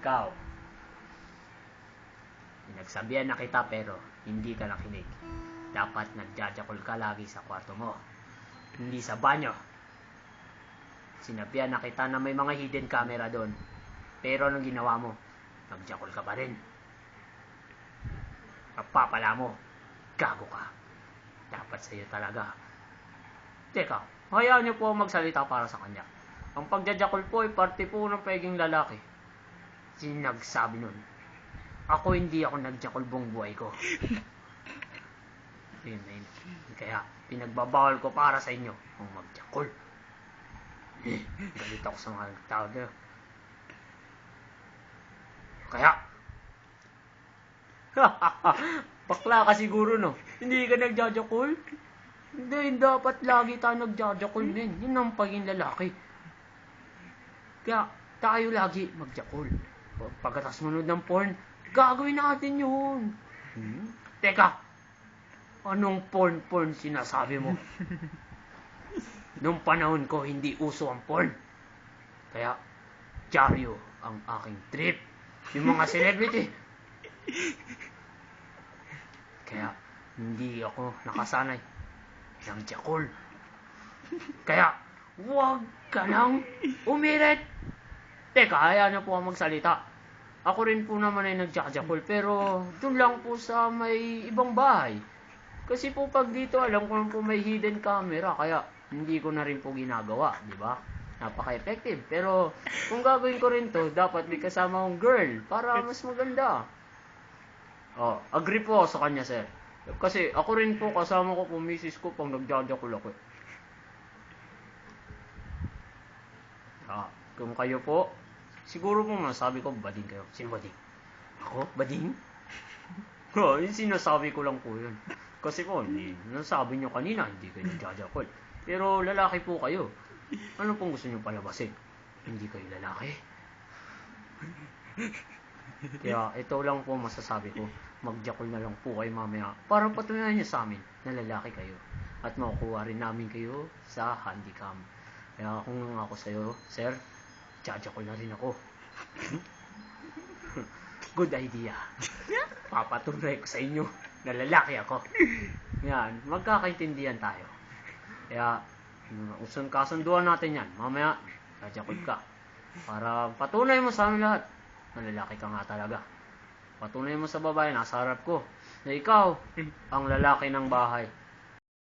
ikaw, pinagsabihan na kita pero hindi ka nakinig. Dapat nagjajakol ka lagi sa kwarto mo. Hindi sa banyo. Sinabihan na kita na may mga hidden camera doon. Pero anong ginawa mo? Nagjakol ka pa rin. Kapapala mo. Gago ka. Dapat sa'yo talaga. Teka, hayaan niyo po magsalita para sa kanya. Ang pagjajakol po ay parte po ng pagiging lalaki. Sinagsabi nun. Ako hindi ako nagjakol buong buhay ko. Yun, yun. Kaya, pinagbabawal ko para sa inyo ang magjakol. Galit ako sa mga tao na. Kaya, bakla ka siguro, no? Hindi ka nagjajakol? Hindi, dapat lagi tayo nagjajakol din. Yun ang pagiging lalaki. Kaya, tayo lagi magjakol. Pagkatas manood ng porn, gagawin natin yun. Hmm? Teka, anong porn-porn sinasabi mo? Nung panahon ko, hindi uso ang porn. Kaya, dyaryo ang aking trip. Yung mga celebrity. Kaya, hindi ako nakasanay ng jakol. Kaya, huwag ka nang umirit. Teka, hayaan niyo po ako magsalita. Ako rin po naman ay nagjakjakol, pero doon lang po sa may ibang bahay. Kasi po pag dito, alam ko lang po may hidden camera, kaya hindi ko na rin po ginagawa, di ba? Napaka-effective. Pero kung gagawin ko rin to, dapat may kasama akong girl para mas maganda. Oh, agree po sa kanya, sir. Kasi ako rin po, kasama ko po, misis ko, pang nagjajakol ako. Ah, kung kayo po, siguro po masabi ko, bading kayo. Sino bading? Ako? Bading? oh, yung sinasabi ko lang po yun. Kasi po, hindi, nasabi nyo kanina, hindi kayo nagjajakol. Pero lalaki po kayo. Ano pong gusto nyo palabasin? Hindi kayo lalaki. Kaya ito lang po masasabi ko. Magjakol na lang po kayo mamaya para patunayan niyo sa amin na lalaki kayo. At makukuha rin namin kayo sa handicam. Kaya kung ako sa'yo, sir, jajakol na rin ako. Good idea. Papatunay ko sa inyo na lalaki ako. Yan, magkakaintindihan tayo. Kaya, usun kasunduan natin yan. Mamaya, jajakol ka. Para patunay mo sa amin lahat na lalaki ka nga talaga. Patunay mo sa babae, nasa harap ko, na ikaw ang lalaki ng bahay.